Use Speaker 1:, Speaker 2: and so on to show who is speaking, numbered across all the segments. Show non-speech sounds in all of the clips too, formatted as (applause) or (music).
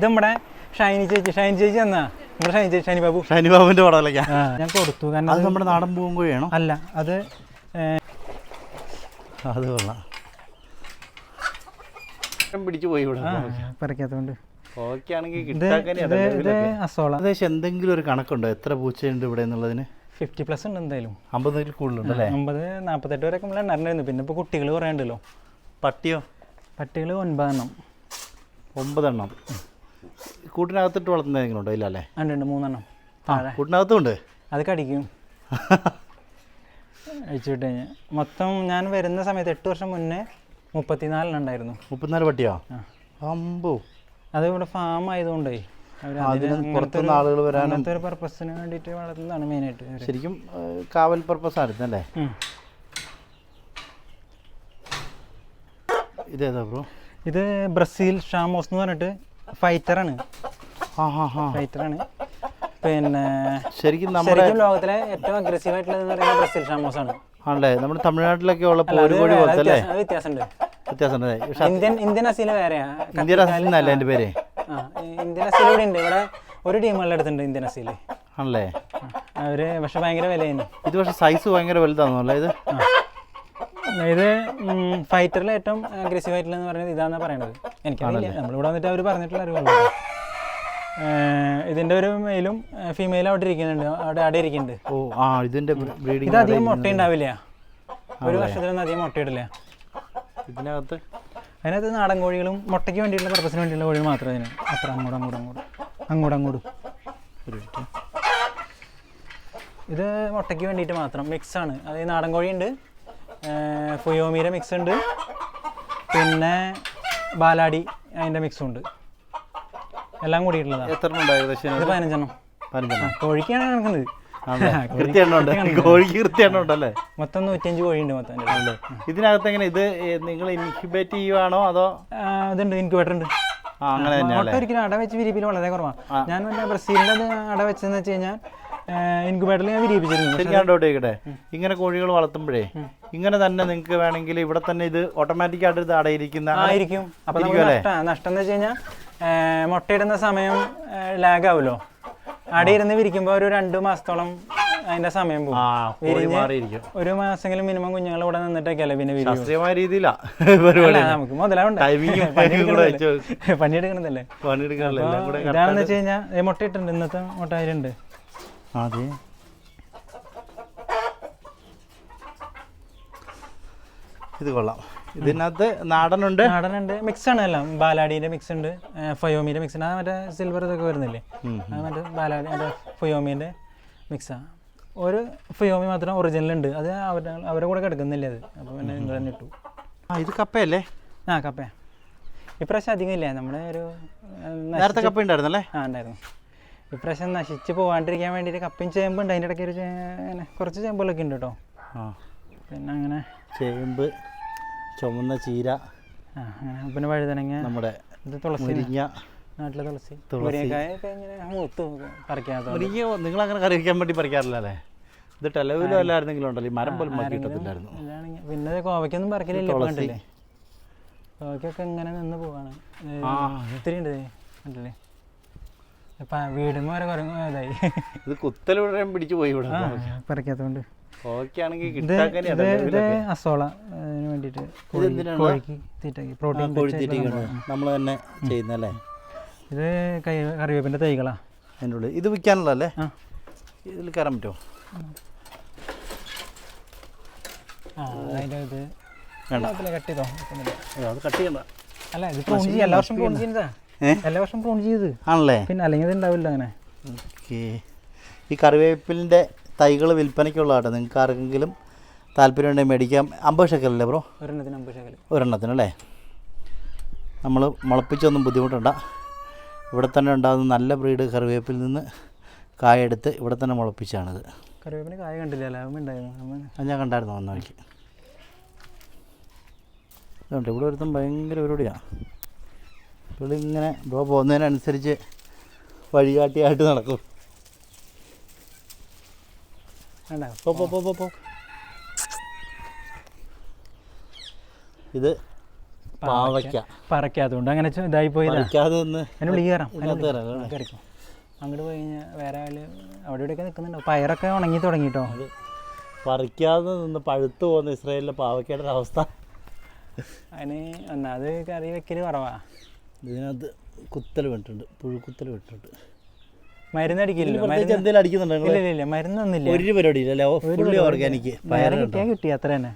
Speaker 1: ഇത് നമ്മുടെ ഷൈനി ചേച്ചി ഷൈനി ചേച്ചി എന്നാ നമ്മുടെ ഷൈനി ചേച്ചി ഷൈനി ബാബു.
Speaker 2: ഷനിബാബുവിന്റെ പടമല്ലേക്കാ
Speaker 1: ആ ഞാൻ കൊടുത്തു. കാരണം
Speaker 2: അത്
Speaker 1: അത്
Speaker 2: നമ്മുടെ നാടൻ പൂങ്കോഴിയാണോ
Speaker 1: അല്ല അത്
Speaker 2: അത് കൊള്ളാം. പിടിച്ചു പോയി ഇവിടെ.
Speaker 1: പറിക്കാത്തതുകൊണ്ട്
Speaker 2: ഓക്കെ ആണെങ്കിൽ
Speaker 1: ഇത് ഇത് ഇത് അസോള.
Speaker 2: ഏകദേശം എന്തെങ്കിലും ഒരു കണക്കുണ്ടോ? എത്ര പൂച്ചയുണ്ട് ഇവിടെ എന്നുള്ളതിന്?
Speaker 1: ഫിഫ്റ്റി പ്ലസ് ഉണ്ട് എന്തായാലും.
Speaker 2: അമ്പതിൽ കൂടുതലുണ്ട് അല്ലേ
Speaker 1: അമ്പത് നാൽപ്പത്തെട്ട് വരെ നമ്മൾ എണ്ണായിരുന്നു പിന്നെ ഇപ്പോൾ കുട്ടികൾ കുറേ ഉണ്ടല്ലോ
Speaker 2: പട്ടിയോ?
Speaker 1: പട്ടികൾ ഒൻപതെണ്ണം.
Speaker 2: ഒമ്പതെണ്ണം. കൂട്ടിനകത്തിട്ട് വളർത്തുന്ന ഏതെങ്കിലും ഉണ്ടോ ഇല്ല അല്ലേ?
Speaker 1: ഉണ്ട് മൂന്നെണ്ണം. താഴെ.
Speaker 2: കൂട്ടിനകത്തും ഉണ്ട്
Speaker 1: അത് കടിക്കും. അഴിച്ചു വിട്ട് കഴിഞ്ഞാൽ മൊത്തം ഞാൻ വരുന്ന സമയത്ത് എട്ട് വർഷം മുന്നേ മുപ്പത്തിനാലിനുണ്ടായിരുന്നു
Speaker 2: മുപ്പത്തിനാല് പട്ടിയോ? അമ്പു.
Speaker 1: അത് ഇവിടെ ഫാം ആയതുകൊണ്ടേ
Speaker 2: പുറത്തുനിന്ന് ആളുകൾ വരാനും
Speaker 1: ഒരു പർപ്പസിന് വേണ്ടിയിട്ട് വളർത്തുന്നതാണ് മെയിനായിട്ട്.
Speaker 2: ശരിക്കും കാവൽ പർപ്പസ് ആയിരുന്നു അല്ലേ. ഇതേതാ ബ്രോ
Speaker 1: ഇത് ബ്രസീൽ ഷാമോസ് എന്ന് പറഞ്ഞിട്ട് ഫൈറ്ററാണ്. ഫൈറ്ററാണ്. പിന്നെ
Speaker 2: ശരിക്കും നമ്മുടെ
Speaker 1: ലോകത്തിലെ ഏറ്റവും അഗ്രസീവ് ആയിട്ടുള്ളത് ബ്രസീൽ ഷാമോസ് ആണ്
Speaker 2: ആണല്ലേ? നമ്മുടെ തമിഴ്നാട്ടിലൊക്കെ ഉള്ള
Speaker 1: അല്ല,
Speaker 2: പോരുകോഴി പോലത്തെ അല്ലേ?
Speaker 1: വ്യത്യാസം- വ്യത്യാസമുണ്ട്.
Speaker 2: പക്ഷെ
Speaker 1: ഇന്ത്യൻ ഇന്ത്യൻ അസീൽ വേറെയാണ്
Speaker 2: ഇന്ത്യൻ അസിസ്റ്റല്ലേ എന്റെ പേര്?
Speaker 1: ഇന്ത്യൻ ഇവിടെ ഉണ്ട്. ഇവിടെ ഒരു ടീമുകളുടെ അടുത്തുണ്ട് ഇന്ത്യൻ അസീൽ.
Speaker 2: ആണല്ലേ?
Speaker 1: അവർ പക്ഷെ ഭയങ്കര വിലയാണ്.
Speaker 2: ഇത് പക്ഷെ സൈസ് ഭയങ്കര വലുതാണെന്നല്ലേ ഇത്?
Speaker 1: ഇത് ഫൈറ്ററിൽ ഏറ്റവും അഗ്രസീവ് ആയിട്ടുള്ള എന്ന് പറയുന്നത് ഇതാണെന്നാണ് പറയണത്. എനിക്കറിയില്ല നമ്മളിവിടെ വന്നിട്ട് അവർ പറഞ്ഞിട്ടുള്ള അറിവുള്ളൂ. ഇതിന്റെ ഒരു മെയിലും ഫീമെയിലും അവിടെ ഇരിക്കുന്നുണ്ട്. അവിടെ അവിടെ ഇരിക്കുന്നുണ്ട്.
Speaker 2: ഓ ആ ഇതിന്റെ
Speaker 1: ഇത് അധികം മുട്ട ഉണ്ടാവില്ല. ഒരു വർഷത്തിലൊന്നും അധികം മുട്ടയിടില്ല
Speaker 2: ഇതിനകത്ത്?
Speaker 1: അതിനകത്ത് നാടൻ കോഴികളും മുട്ടയ്ക്ക് വേണ്ടിയിട്ടുള്ള പർപ്പസിന് വേണ്ടിയുള്ള കോഴികൾ മാത്രമേ അതിന്. അത്ര അങ്ങോട്ട് അങ്ങോട്ട് അങ്ങോട്ട്. അങ്ങോട്ട് അങ്ങോട്ട്. ഇത് മുട്ടയ്ക്ക് വേണ്ടിയിട്ട് മാത്രം. മിക്സ് ആണ്. അതായത് നാടൻ കോഴിയുണ്ട്. ഫുയോമീരെ മിക്സ് ഉണ്ട്. പിന്നെ ബാലാടി അതിന്റെ മിക്സും ഉണ്ട്. എല്ലാം കൂടിയിട്ടുള്ളതാണ്
Speaker 2: എത്ര ഏകദേശം
Speaker 1: പതിനഞ്ചെണ്ണം.
Speaker 2: പതിനഞ്ചെണ്ണം.
Speaker 1: കോഴിക്കാണ് നടക്കുന്നത്.
Speaker 2: ആണല്ലേ കൃത്യമെണ്ണം ഉണ്ട്. കോഴിക്ക് കൃത്യമെണ്ണം ഉണ്ടല്ലേ
Speaker 1: മൊത്തം നൂറ്റഞ്ച് കോഴിയുണ്ട് മൊത്തം അതിന്റെ
Speaker 2: ആണല്ലേ ഇതിനകത്ത് എങ്ങനെ ഇത് നിങ്ങൾ ഇൻക്യുബേറ്റ് ചെയ്യുവാണോ അതോ?
Speaker 1: ഇതുണ്ട് ഇൻക്യുബേറ്റർ ഉണ്ട്.
Speaker 2: അങ്ങനെ
Speaker 1: ഒരിക്കലും അട വെച്ച് വിരിപ്പിൽ വളരെ കുറവാണ് ഞാൻ മറ്റേ ബ്രസീലിന്റെ അത് അട വെച്ചെന്ന് വെച്ച് കഴിഞ്ഞാൽ ഇൻക്യുബേറ്ററിൽ ഞാൻ വിരിയിപ്പിച്ചിരുന്നു
Speaker 2: ശരിക്കും ഡൗട്ട് ചെയ്യട്ടെ? ഇങ്ങനെ കോഴികൾ വളർത്തുമ്പോഴേ ഇങ്ങനെ തന്നെ നിങ്ങൾക്ക് വേണമെങ്കിൽ ഇവിടെ തന്നെ ഇത് ഓട്ടോമാറ്റിക് ആയിട്ട് ഇത് അടയിരിക്കുന്ന
Speaker 1: ആയിരിക്കും. അപ്പൊ നഷ്ടം എന്ന് വെച്ച് കഴിഞ്ഞാൽ മുട്ടയിടുന്ന സമയം ലാഗ് ആവുമല്ലോ അടയിരുന്ന് വിരിക്കുമ്പോൾ ഒരു രണ്ട് മാസത്തോളം അതിന്റെ സമയം പോകും. ഒരു മാസമെങ്കിലും മിനിമം കുഞ്ഞുങ്ങൾ ഇവിടെ നിന്നിട്ടൊക്കെയല്ലേ പിന്നെ
Speaker 2: ശാസ്ത്രീയമായ രീതിയിലാ (laughs) പരിപാടി.
Speaker 1: നമുക്ക് മുതലാവണ്ടേ. പണിയെടുക്കണതല്ലേ ഇതാണെന്ന് വെച്ച് കഴിഞ്ഞാൽ മുട്ടയിട്ടുണ്ട്. ഇന്നത്തെ മുട്ട അതിലുണ്ട്.
Speaker 2: അതെ. ഇത് കൊള്ളാം. ഇതിനകത്ത് നാടനുണ്ട്.
Speaker 1: നാടനുണ്ട്. മിക്സ് ആണ് എല്ലാം. ബാലാടിന്റെ മിക്സ് ഉണ്ട് ഫയോമിന്റെ മിക്സ് ഉണ്ട് മറ്റേ സിൽവർ ഇതൊക്കെ വരുന്നില്ലേ അത് മറ്റേ ബാലാടി മറ്റേ ഫയോമിന്റെ മിക്സാണ് ഒരു ഫയോമി മാത്രം ഒറിജിനൽ ഉണ്ട്. അത് അവരുടെ അവരുടെ കൂടെ കിടക്കുന്നില്ല അത്? അപ്പോൾ പിന്നെ നിങ്ങൾ തന്നെ ഇട്ടു.
Speaker 2: ആ ഇത് കപ്പയല്ലേ?
Speaker 1: ആ കപ്പ ഇപ്രാവശ്യം അധികം ഇല്ല. നമ്മുടെ ഒരു ആ,
Speaker 2: നേരത്തെ കപ്പ ഉണ്ടായിരുന്നല്ലേ?
Speaker 1: ആ ഉണ്ടായിരുന്നു. ഇപ്രാവശ്യം നശിച്ച് പോകാണ്ടിരിക്കാൻ വേണ്ടിയിട്ട് കപ്പയും ചേമ്പുണ്ട് അതിന്റെ ഇടയ്ക്ക് ഒരു കുറച്ച് ചേമ്പുകളൊക്കെ ഉണ്ട് കേട്ടോ.
Speaker 2: ആ.
Speaker 1: പിന്നെ അങ്ങനെ
Speaker 2: ചേമ്പ് ചുമന്ന ചീര
Speaker 1: ആ അങ്ങനെ പിന്നെ വഴുതനങ്ങ
Speaker 2: നമ്മുടെ
Speaker 1: ഇത് തുളസി
Speaker 2: മുരിങ്ങ
Speaker 1: നാട്ടിലെ തുളസി. മുരിങ്ങക്കായൊക്കെ ഇങ്ങനെ മൂത്ത് പറിക്കാത്ത
Speaker 2: മുരിങ്ങ നിങ്ങൾ അങ്ങനെ കറി വയ്ക്കാൻ വേണ്ടി പറിക്കാറില്ല അല്ലേ? ഇത് ടെലവിലും അല്ലായിരുന്നെങ്കിലും ഉണ്ടല്ലോ ഈ മരം പോലും കിട്ടത്തില്ലായിരുന്നു
Speaker 1: പിന്നെ കോവയ്ക്കൊന്നും പറിക്കലില്ല. കണ്ടില്ലേ? കോവയ്ക്കൊക്കെ ഇങ്ങനെ നിന്ന് പോവാണ്. ഒത്തിരി ഉണ്ട്? കണ്ടില്ലേ? ഇപ്പം വീടുമ്പോൾ വരെ കുറേ ഇതായി.
Speaker 2: ഇത് കുത്തലൂടെ പിടിച്ചു പോയി ഇവിടെ.
Speaker 1: പറിക്കാത്തതുകൊണ്ട് ഇത് അസോള അതിന് വേണ്ടിയിട്ട്? കോഴിക്ക് തീറ്റയ്ക്ക് പ്രോട്ടീൻ
Speaker 2: നമ്മൾ തന്നെ ചെയ്യുന്നല്ലേ
Speaker 1: ഇത് കൈ കറിവേപ്പിന്റെ തൈകളാ.
Speaker 2: അതിന്റെ ഉള്ളിൽ. ഇത് വിൽക്കാനുള്ളതല്ലേ ഇതിൽ കയറാൻ പറ്റുമോ?
Speaker 1: അതിന്റെ ഇത്
Speaker 2: വേണ്ട.
Speaker 1: കട്ട് ചെയ്തോ?
Speaker 2: അത് കട്ട് ചെയ്യണ്ട.
Speaker 1: അല്ല ഇത് എല്ലാ വർഷം പ്രൂൺ ചെയ്യുന്നതാ.
Speaker 2: ഏ?
Speaker 1: എല്ലാ വർഷം പ്രൂൺ ചെയ്ത്.
Speaker 2: ആണല്ലേ?
Speaker 1: പിന്നെ അല്ലെങ്കിൽ ഇത് ഉണ്ടാവില്ല അങ്ങനെ.
Speaker 2: ഓക്കെ. ഈ കറിവേപ്പിലിന്റെ തൈകൾ വിൽപ്പനയ്ക്കുള്ളതാട്ടോ. നിങ്ങൾക്ക് ആർക്കെങ്കിലും താല്പര്യം ഉണ്ടെങ്കിൽ മേടിക്കാം. അമ്പത് ഷക്കലല്ലേ ബ്രോ?
Speaker 1: ഒരെണ്ണത്തിന് അമ്പത് ഷെക്കൽ
Speaker 2: ഒരെണ്ണത്തിനല്ലേ നമ്മൾ മുളപ്പിച്ചൊന്നും ബുദ്ധിമുട്ടുണ്ട. ഇവിടെ തന്നെ ഉണ്ടാകുന്ന നല്ല ബ്രീഡ് കറിവേപ്പിൽ നിന്ന് കായെടുത്ത് ഇവിടെ തന്നെ മുളപ്പിച്ചാണിത്.
Speaker 1: കറിവേപ്പിന് കായ കണ്ടില്ല.
Speaker 2: അത് ഞാൻ കണ്ടായിരുന്നു വന്ന വഴിക്ക്. ഇതുണ്ട്. ഇവിടെ ഒരുത്തും ഭയങ്കര പരിപാടിയാണ് ഇങ്ങനെ ബ്രോ പോകുന്നതിനനുസരിച്ച് വഴികാട്ടിയായിട്ട് നടക്കും.
Speaker 1: വേണ്ട
Speaker 2: പോ പോ പോ പോ ഇത് പാവയ്ക്ക.
Speaker 1: പറക്കാത്തതുകൊണ്ട് അങ്ങനെ ഇതായി പോയി കയറാം? കയറിക്കും. അങ്ങോട്ട് പോയി കഴിഞ്ഞാൽ വേറെ ആൾ അവിടെ ഇവിടെയൊക്കെ നിൽക്കുന്നുണ്ടോ പയറൊക്കെ ഉണങ്ങി തുടങ്ങിട്ടോ.
Speaker 2: അത് പറിക്കാതെ നിന്ന് പഴുത്തു പോകുന്ന ഇസ്രായേലിലെ പാവയ്ക്കയുടെ അവസ്ഥ
Speaker 1: അതിന് ഒന്നാമത് കറി വെക്കൽ കുറവാ.
Speaker 2: ഇതിനകത്ത് കുത്തൽ വിട്ടിട്ടുണ്ട് പുഴുക്കുത്തൽ വിട്ടിട്ടുണ്ട്.
Speaker 1: മരുന്ന് അടിക്കില്ലല്ലോ
Speaker 2: പ്രത്യേകിച്ച് എന്തെങ്കിലും അടിക്കുന്നുണ്ടോ
Speaker 1: ഇല്ല മരുന്നൊന്നുമില്ല.
Speaker 2: ഒരു പരിപാടി ഇല്ലല്ലേ ഫുള്ളി ഓർഗാനിക്
Speaker 1: നേരെ കിട്ടിയാൽ കിട്ടി അത്ര തന്നെ.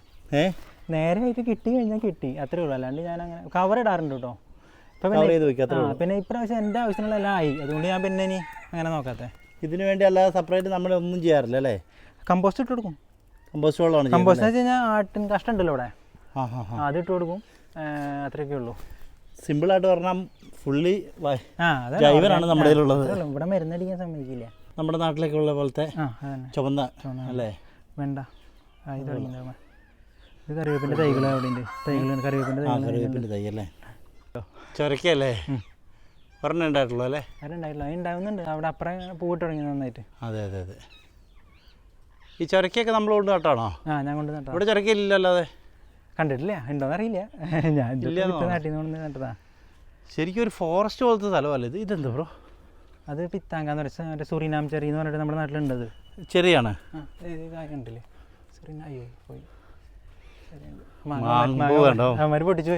Speaker 1: നേരെ ആയിട്ട് കിട്ടി കഴിഞ്ഞാൽ കിട്ടി അത്രേ ഉള്ളൂ. അല്ലാണ്ട് ഞാൻ അങ്ങനെ കവർ ഇടാറുണ്ട് കേട്ടോ. ഇപ്പം പിന്നെ ഇപ്രാവശ്യം എന്റെ ആവശ്യങ്ങളെല്ലാം ആയി. അതുകൊണ്ട് ഞാൻ പിന്നെ ഇനി അങ്ങനെ നോക്കാത്തെ.
Speaker 2: ഇതിനു വേണ്ടി അല്ലാതെ സെപ്പറേറ്റ് നമ്മൾ ഒന്നും ചെയ്യാറില്ല അല്ലേ?
Speaker 1: കമ്പോസ്റ്റ് ഇട്ട് കൊടുക്കും.
Speaker 2: കമ്പോസ്റ്റ് വെള്ളമാണ്
Speaker 1: കമ്പോസ്റ്റ് എന്ന് വെച്ച് കഴിഞ്ഞാൽ ആട്ടിൻ കഷ്ടം ഉണ്ടല്ലോ ഇവിടെ അത് ഇട്ട് കൊടുക്കും. അത്രയൊക്കെ ഉള്ളൂ.
Speaker 2: സിമ്പിളായിട്ട് പറഞ്ഞാൽ ഫുള്ളി ജൈവനാണ് നമ്മുടെ കയ്യിലുള്ളത്.
Speaker 1: ഇവിടെ മരുന്നടിക്കാൻ സമ്മതിക്കില്ല.
Speaker 2: നമ്മുടെ നാട്ടിലൊക്കെ ഉള്ള പോലത്തെ ചുവന്ന. അല്ലേ?
Speaker 1: വേണ്ട. ഇത് കറിവേപ്പിന്റെ തൈകൾ അവിടെ ഉണ്ട് തൈകളുണ്ട് കറിവേപ്പിന്റെ
Speaker 2: കറിവേപ്പിന്റെ തൈ അല്ലേ ചൊരക്കല്ലേ ഒരെണ്ണം ഉണ്ടായിട്ടുള്ളൂ അല്ലേ?
Speaker 1: അത് ഉണ്ടാവുന്നുണ്ട്. അവിടെ അപ്പുറം പൂവിട്ട് തുടങ്ങി നന്നായിട്ട്.
Speaker 2: അതെ അതെ അതെ. ഈ ചൊരക്കയൊക്കെ നമ്മൾ കൊണ്ട് നട്ടാണോ
Speaker 1: ആ ഞാൻ കൊണ്ട് നട്ടാ
Speaker 2: ഇവിടെ ചൊരക്കയില്ലല്ലോ അല്ലാതെ?
Speaker 1: കണ്ടിട്ടില്ല. ഉണ്ടോന്ന് അറിയില്ല ഞാൻ? നാട്ടിൽ നിന്ന് കണ്ടതാ.
Speaker 2: ശരിക്കും ഒരു ഫോറസ്റ്റ് പോലത്തെ സ്ഥലമല്ല ഇത്? ഇതെന്താ ബ്രോ?
Speaker 1: അത് പിത്താങ്കാന്ന് പറയുന്നത് മറ്റേ സുറിനാം ചെറി എന്ന് പറഞ്ഞിട്ട് നമ്മുടെ നാട്ടിലുണ്ടത്
Speaker 2: ചെറിയാണ്.
Speaker 1: കണ്ടില്ലേ? സുറിനാ അയ്യോ പോയി. പൊട്ടിച്ചു.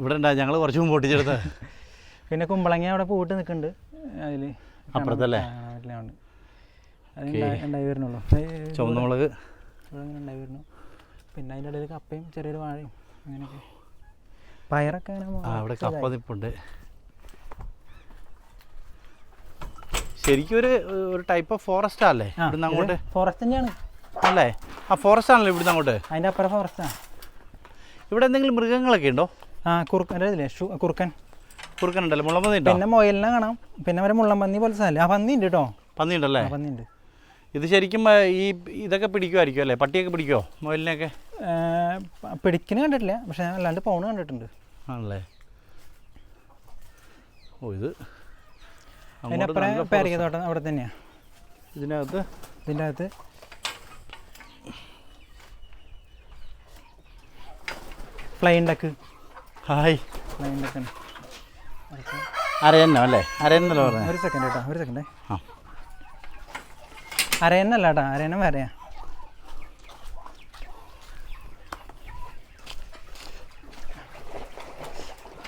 Speaker 2: ഇവിടെ ഞങ്ങൾ കുറച്ച് മുമ്പ് പൊട്ടിച്ചെടുത്ത (laughs)
Speaker 1: പിന്നെ കുമ്പളങ്ങ അവിടെ പോയിട്ട് നിൽക്കുന്നുണ്ട്. അതിൽ
Speaker 2: അപ്പുറത്തല്ലേ?
Speaker 1: ഉണ്ടായി വരുന്നുള്ളൂ.
Speaker 2: ചുവന്ന മുളക്.
Speaker 1: ഉണ്ടായി വരുന്നു. പിന്നെ അതിന്റെ ഇടയിൽ കപ്പയും ചെറിയൊരു വാഴയും അങ്ങനെയൊക്കെ. പയറൊക്കെ
Speaker 2: അവിടെ കപ്പ നിപ്പുണ്ട് ശരിക്കും ഒരു ഒരു ടൈപ്പ് ഓഫ് ഫോറസ്റ്റ് അല്ലേ ഇവിടുന്ന് അങ്ങോട്ട്?
Speaker 1: ഫോറസ്റ്റ് തന്നെയാണ്.
Speaker 2: അല്ലേ? ആ ഫോറസ്റ്റ് ആണല്ലോ ഇവിടുന്ന് അങ്ങോട്ട്?
Speaker 1: അതിന്റെ അപ്പുറം ഫോറസ്റ്റാണ്
Speaker 2: ഇവിടെ എന്തെങ്കിലും മൃഗങ്ങളൊക്കെ ഉണ്ടോ?
Speaker 1: ആ കുറുക്കൻ ഇതില്ലേ കുറുക്കൻ.
Speaker 2: കുറുക്കൻ ഉണ്ടല്ലോ? മുള്ളമ്പന്നി
Speaker 1: പിന്നെ മുയലിനെ കാണാം. പിന്നെ വരെ മുള്ളം പന്നി പോലത്തെ സാധനം ആ പന്നി ഉണ്ട് കേട്ടോ
Speaker 2: പന്നി ഉണ്ടല്ലേ
Speaker 1: പന്നി ഉണ്ട്
Speaker 2: ഇത് ശരിക്കും ഈ ഇതൊക്കെ പിടിക്കുമായിരിക്കും അല്ലേ? പട്ടിയൊക്കെ പിടിക്കുമോ മുയലിനെയൊക്കെ?
Speaker 1: പിടിക്കുന്ന കണ്ടിട്ടില്ല. പക്ഷെ അല്ലാണ്ട് പോണ് കണ്ടിട്ടുണ്ട്.
Speaker 2: ആണല്ലേ? ഓ ഇത്
Speaker 1: അതിനപ്പുറം
Speaker 2: നല്ല
Speaker 1: പേരയ്ക്ക തോട്ടം അവിടെ തന്നെയാണ്
Speaker 2: ഇതിനകത്ത്?
Speaker 1: ഇതിന്റെ അകത്ത് plain duck.
Speaker 2: Hi.
Speaker 1: Plain duck
Speaker 2: അരയന്നോ അല്ലേ? അരയന്നല്ലോ പറഞ്ഞു?
Speaker 1: ഒരു സെക്കൻഡ് കേട്ടോ ഒരു സെക്കൻഡ്
Speaker 2: ആ.
Speaker 1: അരയന്നല്ല കേട്ടോ അരയനം വേറെയാ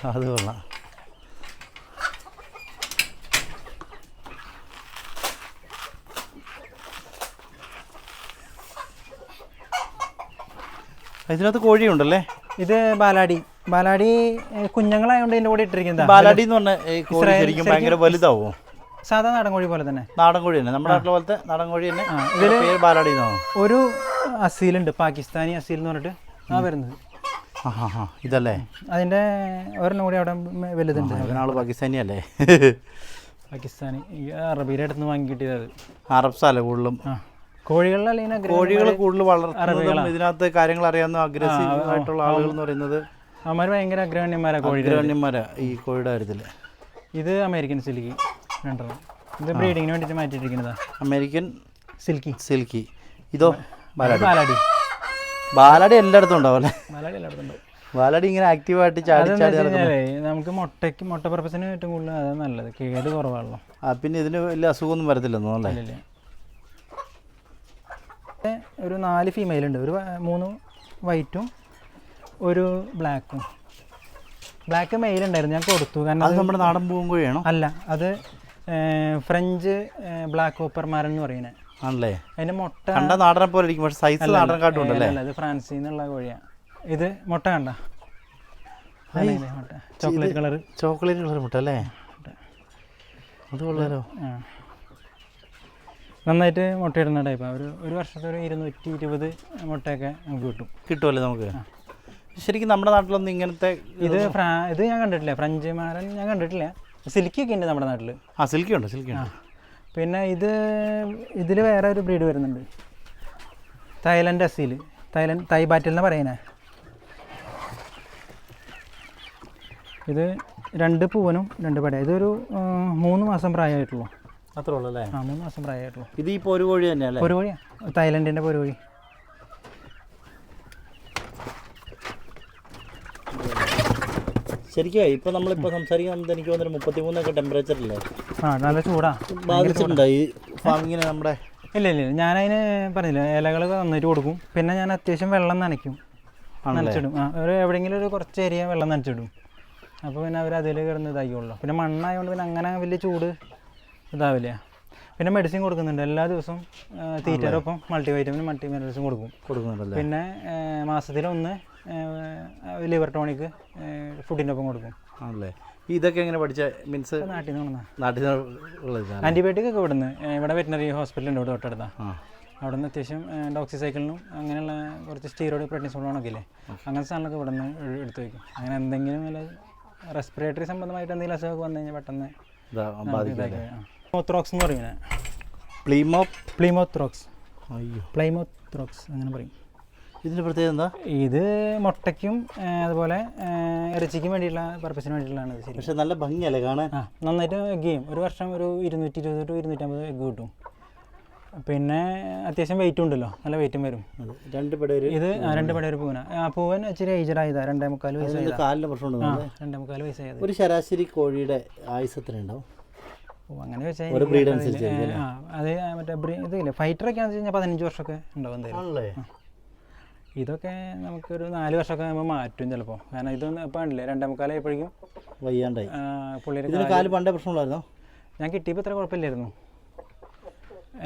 Speaker 2: അത് കൊള്ളാം. ഇതിനകത്ത് കോഴിയുണ്ടല്ലേ?
Speaker 1: ഇത് ബാലാടി. ബാലാടി കുഞ്ഞുങ്ങളായതുകൊണ്ട് ഇതിന്റെ കൂടെ ഇട്ടിരിക്കുന്നത്.
Speaker 2: ബാലാടി എന്ന്
Speaker 1: പറഞ്ഞാൽ
Speaker 2: ശരിക്കും ഭയങ്കര വലുതാവോ?
Speaker 1: സാധാ നാടൻ കോഴി പോലെ തന്നെ.
Speaker 2: നാടൻ കോഴി തന്നെ. നമ്മുടെ നാട്ടിലെ പോലത്തെ നാടൻ കോഴി തന്നെ പേര് ബാലാടി
Speaker 1: ഒരു അസീലുണ്ട് പാകിസ്ഥാനി അസീൽ എന്ന് പറഞ്ഞിട്ട് ആ വരുന്നത്.
Speaker 2: ഇതല്ലേ?
Speaker 1: അതിന്റെ ഒരെണ്ണം കൂടി അവിടെ വലുതുണ്ട്.
Speaker 2: ഇവനാൾ പാകിസ്ഥാനി അല്ലേ?
Speaker 1: പാകിസ്ഥാനി. അറബിയുടെ അടുത്ത് നിന്ന് വാങ്ങി കിട്ടിയത് അത്.
Speaker 2: അറബ്സാലേ കൂടുതലും.
Speaker 1: കോഴികളിൽ
Speaker 2: കോഴികൾ കൂടുതൽ വളർത്തുന്നതും ഇതിനകത്ത് കാര്യങ്ങൾ അറിയാവുന്ന അഗ്രസീവ് ആയിട്ടുള്ള ആളുകൾ എന്ന് പറയുന്നത്
Speaker 1: അവന്മാർ ഭയങ്കര അഗ്രഗണ്യന്മാരാണ് കോഴി
Speaker 2: ഈ കോഴിയുടെ കാര്യത്തിൽ
Speaker 1: ഇത് അമേരിക്കൻ സിൽക്കി രണ്ടെണ്ണം ഇത് ബ്രീഡിങ്ങിന് വേണ്ടിയിട്ട് മാറ്റിയിട്ടിരിക്കുന്നതാ.
Speaker 2: American
Speaker 1: silky.
Speaker 2: സിൽക്കി. ഇതോ ബാലാടി.
Speaker 1: ബാലാടി.
Speaker 2: എല്ലായിടത്തും ഉണ്ടാവും അല്ലേ?
Speaker 1: ബാലാടി എല്ലായിടത്തും ഉണ്ടാവും.
Speaker 2: ബാലാടി ഇങ്ങനെ ആക്റ്റീവായിട്ട് ചാടി ചാടി
Speaker 1: നമുക്ക് മുട്ടയ്ക്ക് മുട്ട പർപ്പസിന് ഏറ്റവും കൂടുതൽ അതാണ് നല്ലത്. കേട് കുറവാണല്ലോ.
Speaker 2: ആ പിന്നെ ഇതിന് വലിയ അസുഖമൊന്നും വരത്തില്ലെന്നോ അല്ലേ?
Speaker 1: ഒരു നാല് ഫീമെയിൽ ഉണ്ട്. ഒരു മൂന്ന് വൈറ്റും ഒരു ബ്ലാക്കും ബ്ലാക്ക് മെയിൽ ഉണ്ടായിരുന്നു. ഞാൻ കൊടുത്തു. കാരണം
Speaker 2: അത് നമ്മുടെ നാടൻ പൂവും കോഴിയാണോ?
Speaker 1: അല്ല അത് ഫ്രഞ്ച് ബ്ലാക്ക് ഓപ്പർമാരൻ എന്ന് പറയുന്നത്
Speaker 2: ആണല്ലേ?
Speaker 1: അതിന്റെ മുട്ട
Speaker 2: കണ്ട നാടനെ പോലെ ഇരിക്കും പക്ഷെ സൈസ് നാടൻ കാട്ടും ഉണ്ടല്ലേ?
Speaker 1: അല്ല, ഇത് ഫ്രാൻസിൽ നിന്നുള്ള കോഴിയാ. ഇത് മുട്ട കണ്ട? മുട്ട. ചോക്ലേറ്റ് കളർ
Speaker 2: ചോക്ലേറ്റ് കളർ മുട്ട അല്ലേ? അത് കൊള്ളാലോ.
Speaker 1: നന്നായിട്ട് മുട്ടയിടുന്ന ടൈപ്പാണ് ഒരു ഒരു വർഷത്തെ ഒരു ഇരുന്നൂറ്റി ഇരുപത് മുട്ടയൊക്കെ നമുക്ക് കിട്ടും.
Speaker 2: കിട്ടുമല്ലേ നമുക്ക്? ശരിക്കും നമ്മുടെ നാട്ടിലൊന്നും ഇങ്ങനത്തെ
Speaker 1: ഇത് ഫ്രാ ഇത് ഞാൻ കണ്ടിട്ടില്ല. ഫ്രഞ്ച് മാരൻ ഞാൻ കണ്ടിട്ടില്ല. സിൽക്കിയൊക്കെ ഉണ്ട് നമ്മുടെ നാട്ടിൽ
Speaker 2: ആ സിൽക്കി ഉണ്ട് സിൽക്കി ഉണ്ട്
Speaker 1: പിന്നെ ഇത് ഇതിൽ വേറെ ഒരു ബ്രീഡ് വരുന്നുണ്ട്. Thailand Aseel. Thailand Thai battle എന്ന് പറയുന്നത് ഇത് രണ്ട് പൂവനും രണ്ട് പട. ഇതൊരു മൂന്ന് മാസം പ്രായമായിട്ടുള്ളൂ.
Speaker 2: അത്രേ ഉള്ളൂ അല്ലേ?
Speaker 1: ആ മൂന്ന് മാസം പ്രായമായിട്ടുള്ളൂ.
Speaker 2: ഇത് ഈ പോരു കോഴി തന്നെയല്ലേ
Speaker 1: തൈലൻഡിന്റെ തായ്ലൻഡിന്റെ ഒരു
Speaker 2: ശരിക്കും ഇപ്പൊ നമ്മളിപ്പോ സംസാരിക്കുന്നത് എനിക്ക് തോന്നുന്നു മുപ്പത്തിമൂന്നൊക്കെ ടെമ്പറേച്ചർ അല്ലേ
Speaker 1: ആ നല്ല ചൂടാ.
Speaker 2: ബാധിച്ചിട്ടുണ്ടോ ഈ ഫാമിങ്ങിന് നമ്മുടെ?
Speaker 1: ഇല്ല ഇല്ല ഞാനതിന് പറഞ്ഞില്ല ഇലകൾ നന്നായിട്ട് കൊടുക്കും. പിന്നെ ഞാൻ അത്യാവശ്യം വെള്ളം നനയ്ക്കും. നനച്ചിടും. ആ ഒരു എവിടെയെങ്കിലും ഒരു കുറച്ച് ഏരിയ വെള്ളം നനച്ചിടും. അപ്പോൾ പിന്നെ അവർ അതിൽ കിടന്ന് ഇതായിക്കോളൂ. പിന്നെ മണ്ണായതുകൊണ്ട് പിന്നെ അങ്ങനെ വലിയ ചൂട് ഇതാവില്ല. പിന്നെ മെഡിസിൻ കൊടുക്കുന്നുണ്ട്. എല്ലാ ദിവസവും തീറ്റയുടെ ഒപ്പം മൾട്ടി വൈറ്റമിനും മൾട്ടി മിനറൽസും കൊടുക്കും.
Speaker 2: കൊടുക്കുന്നുണ്ടല്ലോ?
Speaker 1: പിന്നെ മാസത്തിലൊന്ന് ലിവർ ടോണിക്ക് ഫുഡിന്റെ ഒപ്പം കൊടുക്കും.
Speaker 2: ആണല്ലേ? ഇതൊക്കെ എങ്ങനെ പഠിച്ച മീൻസ്
Speaker 1: നാട്ടിൽ നിന്ന്
Speaker 2: നാട്ടിൽ നിന്ന്
Speaker 1: ആന്റിബയോട്ടിക് ഒക്കെ ഇവിടുന്ന്. ഇവിടെ വെറ്റിനറി ഹോസ്പിറ്റൽ ഉണ്ട് ഇവിടെ
Speaker 2: തൊട്ടടുത്താണ്
Speaker 1: അവിടെ നിന്ന് അത്യാവശ്യം ഡോക്സിസൈക്കിളിനും അങ്ങനെയുള്ള കുറച്ച് സ്റ്റീറോയിഡ് പ്രൊട്ടീൻസോളൊക്കെ ഇല്ലേ? അങ്ങനത്തെ സാധനങ്ങളൊക്കെ ഇവിടെ നിന്ന് എടുത്തു വയ്ക്കും അങ്ങനെ എന്തെങ്കിലും നല്ല റെസ്പിറേറ്ററി സംബന്ധമായിട്ട് എന്തെങ്കിലും അസുഖമൊക്കെ വന്നു കഴിഞ്ഞാൽ പെട്ടെന്ന് ഓത്രോക്സ് എന്ന് പറയുന്നത്
Speaker 2: പ്ലീമോ
Speaker 1: പ്ലീമോത്രോക്സ്
Speaker 2: അയ്യോ.
Speaker 1: പ്ലൈമോത്രോക്സ് അങ്ങനെ പറയും.
Speaker 2: ഇതിന്റെ പ്രത്യേകത എന്താ?
Speaker 1: ഇത് മുട്ടയ്ക്കും അതുപോലെ ഇറച്ചിക്കും വേണ്ടിയിട്ടുള്ള പർപ്പസിന് വേണ്ടിയിട്ടുള്ളതാണ് ഇത് ശരി
Speaker 2: പക്ഷെ നല്ല ഭംഗിയല്ലേ കാണാൻ?
Speaker 1: ആ നന്നായിട്ട് എഗ് ചെയ്യും. ഒരു വർഷം ഒരു ഇരുന്നൂറ്റി ഇരുപത് ടു ഇരുന്നൂറ്റമ്പത് എഗ് കിട്ടും. പിന്നെ അത്യാവശ്യം വെയിറ്റും ഉണ്ടല്ലോ. നല്ല വെയിറ്റും വരും.
Speaker 2: രണ്ട് പടവർ
Speaker 1: ഇത് രണ്ട് പടവർ പൂവന. ആ പൂവൻ ഇച്ചിരി ഏജഡ് ആയതാ. രണ്ടേ മുക്കാൽ വയസ്സ്
Speaker 2: കാലിന് പ്രശ്നമുണ്ട്
Speaker 1: ആ
Speaker 2: നമ്മൾ.
Speaker 1: രണ്ടേ മുക്കാൽ വയസ്സായത്.
Speaker 2: ഒരു ശരാശരി കോഴിയുടെ ആയുസ് എത്ര ഉണ്ടാവും?
Speaker 1: ഓ അങ്ങനെ വെച്ചാൽ
Speaker 2: ഒരു breed അനുസരിച്ച്
Speaker 1: ആ അത് മറ്റേ ബ്രീ ഇതില്ലേ ഫൈറ്ററൊക്കെ ആണെന്ന് വെച്ച് കഴിഞ്ഞാൽ പതിനഞ്ച് വർഷമൊക്കെ ഉണ്ടാവും എന്തായാലും. ഇതൊക്കെ നമുക്കൊരു നാല് വർഷമൊക്കെ നമ്മൾ മാറ്റും ചിലപ്പോൾ. കാരണം ഇതൊന്നും ഇപ്പം ഉണ്ടല്ലേ രണ്ടേ മുക്കാലായപ്പോഴേക്കും
Speaker 2: വയ്യാണ്ടായി
Speaker 1: പുള്ളിയുടെ
Speaker 2: കാൽ പണ്ടേ പ്രശ്നമുള്ളായിരുന്നോ?
Speaker 1: ഞാൻ കിട്ടിയപ്പോൾ ഇത്ര കുഴപ്പമില്ലായിരുന്നു.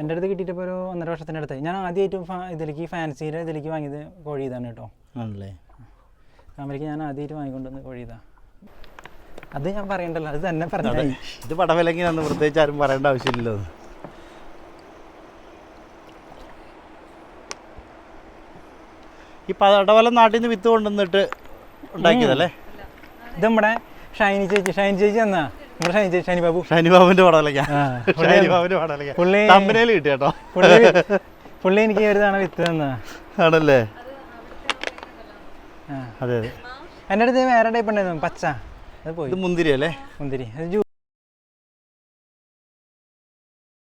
Speaker 1: എന്റെ അടുത്ത് കിട്ടിയിട്ട് ഇപ്പോൾ ഒരു ഒന്നര വർഷത്തിന്റെ അടുത്ത് ഞാൻ ആദ്യമായിട്ട് ഫാ ഇതിലേക്ക് ഫാൻസിയുടെ ഇതിലേക്ക് വാങ്ങിയത് കോഴി ഇതാണ് കേട്ടോ.
Speaker 2: ആണല്ലേ.
Speaker 1: അമേരിക്ക ഞാൻ ആദ്യമായിട്ട് വാങ്ങിക്കൊണ്ടുവന്ന് കോഴി ഇതാ അത് ഞാൻ പറയണ്ടല്ലോ അത് തന്നെ പറഞ്ഞു
Speaker 2: ഇത് പടവിലങ്ങി അന്ന് പ്രത്യേകിച്ച് ആരും പറയേണ്ട ആവശ്യമില്ലല്ലോ. ഈ പടവലം നാട്ടിൽ നിന്ന് വിത്ത് കൊണ്ടുവന്നിട്ട് ഉണ്ടാക്കിയതല്ലേ?
Speaker 1: ഇത് നമ്മുടെ ഷൈനി ചേച്ചി ഷൈനി ചേച്ചി എന്നാ നമ്മുടെ ഷൈനി ചേച്ചി ഷൈനി ബാബു.
Speaker 2: ഷാനിബാബുവിന്റെ പടവലക്ക.
Speaker 1: ആ,
Speaker 2: ഷാനിബാബുവിന്റെ പടവലക്ക.
Speaker 1: പുള്ളി
Speaker 2: തമ്പനയിൽ കിട്ടി കേട്ടോ.
Speaker 1: പുള്ളി പുള്ളി എനിക്ക് ഒരു തവണ വിത്ത് തന്നാ.
Speaker 2: ആണല്ലേ? അതെ അതെ.
Speaker 1: എന്റെ അടുത്ത് വേറെ ടൈപ്പ് ഉണ്ടായിരുന്നു പച്ച. അത് പോയി.
Speaker 2: മുന്തിരി അല്ലേ?
Speaker 1: മുന്തിരി. അത്